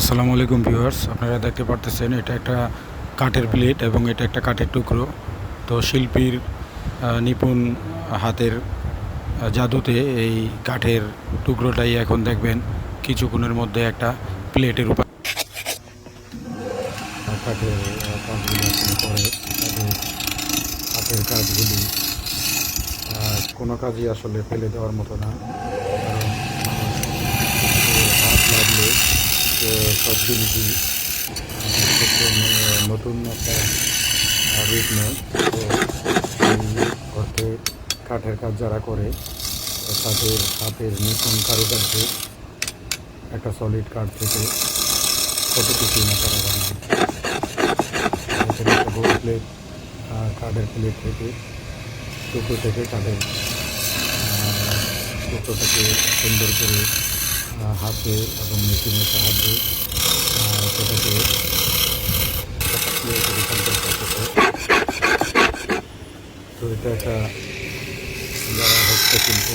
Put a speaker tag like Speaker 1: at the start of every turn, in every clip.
Speaker 1: আসসালামু আলাইকুম ভিউয়ার্স, আপনারা দেখতে পারতেছেন এটা একটা কাঠের প্লেট এবং এটা একটা কাঠের টুকরো। তো শিল্পীর নিপুণ হাতের জাদুতে এই কাঠের টুকরোটাই এখন দেখবেন কিছুক্ষণের মধ্যে একটা প্লেটের উপর কাঠের করে। হাতের কাজগুলি কোনো কাজই আসলে ফেলে দেওয়ার মতো না কারণ মানুষের হাত লাগলে নতুন একটা রূপ নেয় তো কাঠের কাজ যারা করে তাদের হাতের নিপুণ কারুকার্য একটা সলিড কাঠ থেকে কত কিছুই না তারা বানায় গোল প্লেট কাঠের প্লেট থেকে টুকরো থেকে কাঠের টুকরোটাকে সুন্দর করে হাতে এবং মেশিনের সাহায্যে সেটাকে তো এটা একটা যারা হস্তশিল্প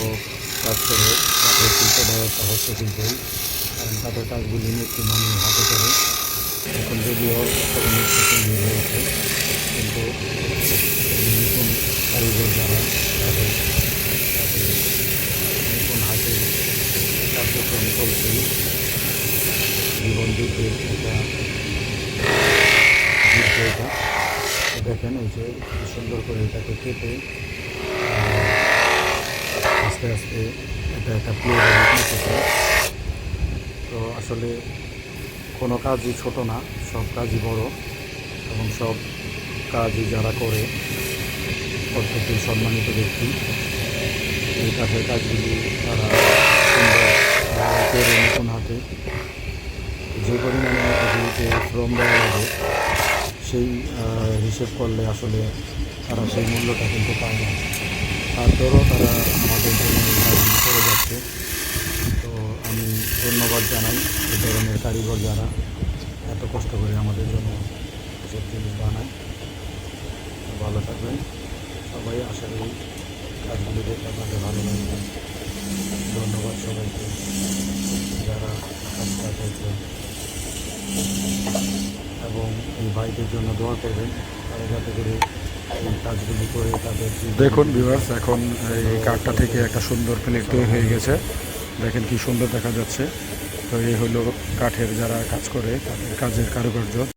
Speaker 1: কাজ করে কাঠের শিল্পটাও একটা হস্তশিল্পই কারণ কাঠের কাজগুলি একটি মানুষ হাতে করে। এখন যদিও হয়েছে কিন্তু নতুন কারিগর যারা তাদের তাদের কার্যক্রম চলছে জীবন যুদ্ধের একটা যুদ্ধ এটা দেখেন এই যে সুন্দর করে এটাকে কেটে আস্তে আস্তে এটা একটা প্লেট তো আসলে কোনো কাজই ছোট না সব কাজই বড় এবং সব কাজই যারা করে প্রত্যেকটি সম্মানিত ব্যক্তি এই কাঠের কাজগুলি তারা নতুন হাতে। যে পরিমাণে এগুলিতে শ্রম দেওয়া লাগে, সেই হিসেব করলে আসলে তারা সেই মূল্যটা কিন্তু পায় না। তারপরেও তারা আমাদের জন্য করে যাচ্ছে। তো আমি ধন্যবাদ জানাই এই ধরনের কারিগর যারা এত কষ্ট করে আমাদের জন্য এসব জিনিস বানায়। ভালো থাকবেন। সবাই আশা করি কাজগুলি দেখে আপনাদের ভালো লাগবে। ধন্যবাদ সবাইকে যারা কাজটা করছে এবং এই ভাইদের জন্য দোয়া করবেন তারা যাতে করে এই কাজগুলি করে তাদের দেখুন ভিউয়ার্স এখন এই কাঠটা থেকে একটা সুন্দর প্লেট তৈরি হয়ে গেছে। দেখেন কি সুন্দর দেখা যাচ্ছে। তো এই হলো কাঠের যারা কাজ করে, তাদের কাজের কারুকার্য।